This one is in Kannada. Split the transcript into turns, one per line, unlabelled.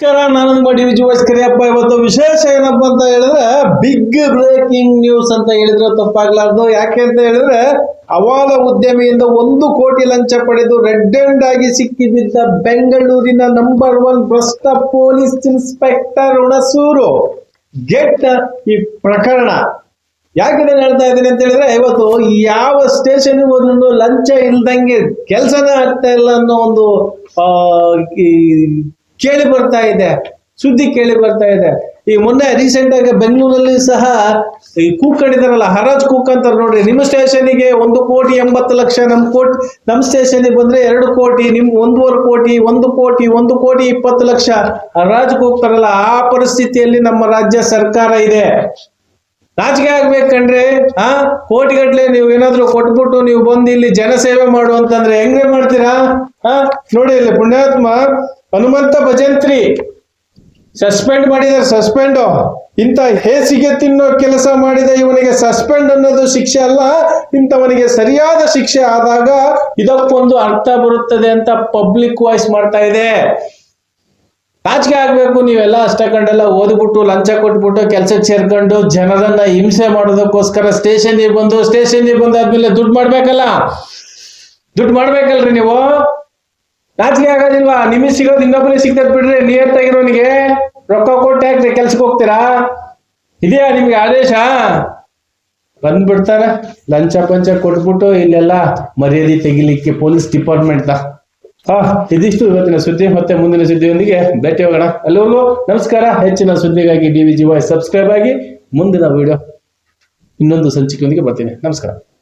ನಮಸ್ಕಾರ ನಾನು ಮಡಿ ಡಿ ವಿಜಿ ಕರಿಯಪ್ಪ ಇವತ್ತು ವಿಶೇಷ ಏನಪ್ಪ ಅಂತ ಹೇಳಿದ್ರೆ ಬಿಗ್ ಬ್ರೇಕಿಂಗ್ ನ್ಯೂಸ್ ಅಂತ ಹೇಳಿದ್ರೆ ತಪ್ಪಾಗ್ಲಾರ್ದು. ಯಾಕೆ ಅಂತ ಹೇಳಿದ್ರೆ ಅವಾಲ ಉದ್ಯಮಿಯಿಂದ ಒಂದು ಕೋಟಿ ಲಂಚ ಪಡೆದು ರೆಡ್ ಹ್ಯಾಂಡ್ ಆಗಿ ಸಿಕ್ಕಿದ್ದ ಬೆಂಗಳೂರಿನ ನಂಬರ್ ಒನ್ ಭ್ರಷ್ಟ ಪೊಲೀಸ್ ಇನ್ಸ್ಪೆಕ್ಟರ್ ಹುಣಸೂರು. ಗೆಟ್ ಈ ಪ್ರಕರಣ. ಯಾಕೆ ನಾನು ಹೇಳ್ತಾ ಇದ್ದೀನಿ ಅಂತ ಹೇಳಿದ್ರೆ ಇವತ್ತು ಯಾವ ಸ್ಟೇಷನ್ ಹೋದ್ರೂ ಲಂಚ ಇಲ್ದಂಗೆ ಕೆಲಸನೇ ಆಗ್ತಾ ಇಲ್ಲ ಅನ್ನೋ ಒಂದು ಆ, ಕೇಳಿ ಬರ್ತಾ ಇದೆ, ಸುದ್ದಿ ಕೇಳಿ ಬರ್ತಾ ಇದೆ. ಈ ಮೊನ್ನೆ ರೀಸೆಂಟ್ ಆಗಿ ಬೆಂಗಳೂರಲ್ಲಿ ಸಹ ಈ ಕೂಕ್ ಕಂಡಿದಾರಲ್ಲ ಹರಾಜ್ ಕೂಕ್ ಅಂತಾರೆ ನೋಡ್ರಿ. ನಿಮ್ಮ ಸ್ಟೇಷನಿಗೆ ಒಂದು ಕೋಟಿ ಎಂಬತ್ತು ಲಕ್ಷ ನಮ್ಮ ಕೋಟಿ ನಮ್ಮ ಸ್ಟೇಷನ್ಗೆ ಬಂದ್ರೆ ಎರಡು ಕೋಟಿ, ನಿಮ್ ಒಂದೂವರೆ ಕೋಟಿ, ಒಂದು ಕೋಟಿ ಒಂದು ಕೋಟಿ ಇಪ್ಪತ್ತು ಲಕ್ಷ. ಹರಾಜ್ ಕೂಗ್ತಾರಲ್ಲ ಆ ಪರಿಸ್ಥಿತಿಯಲ್ಲಿ ನಮ್ಮ ರಾಜ್ಯ ಸರ್ಕಾರ ಇದೆ. ರಾಜಕೀಯ ಆಗ್ಬೇಕಂದ್ರೆ ಆ? ಕೋಟಿಗಟ್ಲೆ ನೀವು ಏನಾದ್ರು ಕೊಟ್ಬಿಟ್ಟು ನೀವು ಬಂದು ಇಲ್ಲಿ ಜನಸೇವೆ ಮಾಡು ಅಂತಂದ್ರೆ ಹೆಂಗೆ ಮಾಡ್ತೀರಾ? ಆ? ನೋಡಿ ಇಲ್ಲಿ ಪುಣ್ಯಾತ್ಮ ಹನುಮಂತ ಭಜಂತ್ರಿ ಸಸ್ಪೆಂಡ್ ಮಾಡಿದಾರೆ ಸಸ್ಪೆಂಡ್ ಇಂಥ ಹೇಸಿಗೆ ತಿನ್ನೋ ಕೆಲಸ ಮಾಡಿದ ಇವನಿಗೆ ಸಸ್ಪೆಂಡ್ ಅನ್ನೋದು ಶಿಕ್ಷೆ ಅಲ್ಲ. ಇಂಥವನಿಗೆ ಸರಿಯಾದ ಶಿಕ್ಷೆ ಆದಾಗ ಇದಕ್ಕೊಂದು ಅರ್ಥ ಬರುತ್ತದೆ ಅಂತ ಪಬ್ಲಿಕ್ ವಾಯ್ಸ್ ಮಾಡ್ತಾ ಇದೆ. ನಾಚಿಕೆ ಆಗ್ಬೇಕು, ನೀವೆಲ್ಲ ಅಷ್ಟಕಂಡೆಲ್ಲ ಓದ್ಬಿಟ್ಟು ಲಂಚ ಕೊಟ್ಬಿಟ್ಟು ಕೆಲ್ಸಕ್ಕೆ ಸೇರ್ಕೊಂಡು ಜನರನ್ನ ಹಿಂಸೆ ಮಾಡೋದಕ್ಕೋಸ್ಕರ ಸ್ಟೇಷನ್ಗೆ ಬಂದು ಸ್ಟೇಷನ್ಗೆ ಬಂದಾದ್ಮೇಲೆ ದುಡ್ಡು ಮಾಡ್ಬೇಕಲ್ಲ. ದುಡ್ಡು ಮಾಡ್ಬೇಕಲ್ರಿ ನೀವು? ನಾಚಿಕೆ ಆಗೋದಿಲ್ವಾ? ನಿಮಗೆ ಸಿಗೋದು ಇನ್ನೊಬ್ಬರಿಗೆ ಸಿಗ್ತದೆ ಬಿಡ್ರಿ. ನಿಯತ್ತಾಗಿರೋನಿಗೆ ರೊಕ್ಕ ಕೊಟ್ಟು ಹಾಕ್ರಿ, ಕೆಲ್ಸಕ್ಕೆ ಹೋಗ್ತೀರಾ? ಇದೆಯಾ ನಿಮ್ಗೆ ಆದೇಶ? ಬಂದ್ಬಿಡ್ತಾರೆ. ಲಂಚ ಪಂಚ ಕೊಟ್ಬಿಟ್ಟು ಇಲ್ಲೆಲ್ಲ ಮರ್ಯಾದೆ ತೆಗಿಲಿಕ್ಕೆ ಪೊಲೀಸ್ ಡಿಪಾರ್ಟ್ಮೆಂಟ್ ಹಾ, ಇದಿಷ್ಟು ಇವತ್ತಿನ ಸುದ್ದಿ. ಮತ್ತೆ ಮುಂದಿನ ಸುದ್ದಿಯೊಂದಿಗೆ ಭೇಟಿ ಹೋಗೋಣ ಅಲ್ಲಿವರೆಗೂ ನಮಸ್ಕಾರ. ಹೆಚ್ಚಿನ ಸುದ್ದಿಗಾಗಿ D V G Y subscribe ಆಗಿ ಮುಂದಿನ ವಿಡಿಯೋ ಇನ್ನೊಂದು ಸಂಚಿಕೆಯೊಂದಿಗೆ ಬರ್ತೀನಿ. ನಮಸ್ಕಾರ.